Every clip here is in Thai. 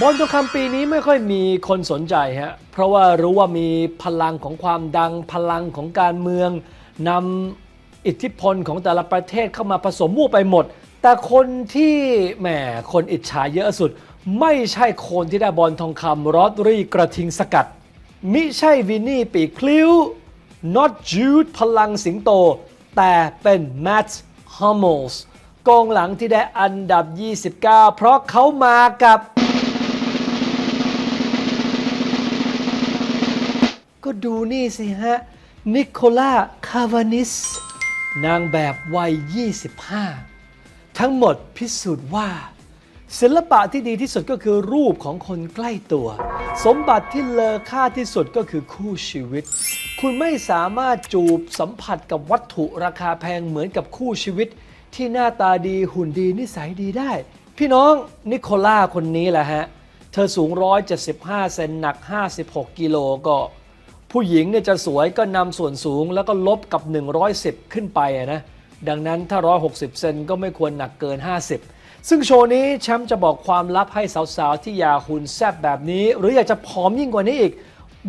บอลทองคำปีนี้ไม่ค่อยมีคนสนใจฮะ เพราะว่ารู้ว่ามีพลังของความดังพลังของการเมืองนำอิทธิพลของแต่ละประเทศเข้ามาผสมมั่วไปหมด แต่คนที่แหมคนอิจฉาเยอะสุด ไม่ใช่คนที่ได้บอลทองคำรอดรีกระทิงสกัด มิใช่วินนี่ปีกพลิ้ว not Jude พลังสิงโต แต่เป็น Matt Hummels กองหลังที่ได้อันดับ 29 เพราะเขามากับ ก็ดูนี่สิฮะ นิโคล่า คาวานิส นางแบบวัย 25 ทั้งหมดพิสูจน์ว่า ศิลปะที่ดีที่สุดก็คือรูปของคนใกล้ตัว สมบัติที่เลอค่าที่สุดก็คือคู่ชีวิต คุณไม่สามารถจูบสัมผัสกับวัตถุราคาแพงเหมือนกับคู่ชีวิต ที่หน้าตาดีหุ่นดีนิสัยดีได้ พี่น้องนิโคล่าคนนี้แหละฮะเธอสูง 175 เซนหนัก 56 กิโลก็ ผู้หญิงเนี่ยจะสวยก็นำส่วนสูงแล้วก็ลบกับ 110 ขึ้นไปนะดังนั้นถ้า 160 เซนก็ไม่ควรหนักเกิน 50 ซึ่งโชว์นี้แชมป์จะบอกความลับให้สาวๆ ที่อยากหุ่นแซ่บแบบนี้ หรืออยากจะผอมยิ่งกว่านี้อีก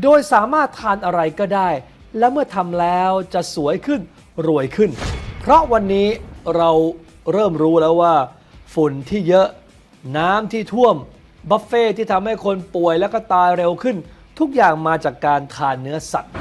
โดยสามารถทานอะไรก็ได้ และเมื่อทำแล้วจะสวยขึ้นรวยขึ้น เพราะวันนี้เราเริ่มรู้แล้วว่า ฝุ่นที่เยอะน้ำที่ท่วม บัฟเฟ่ที่ทำให้คนป่วยแล้วก็ตายเร็วขึ้น ทุกอย่างมาจากการทานเนื้อสัตว์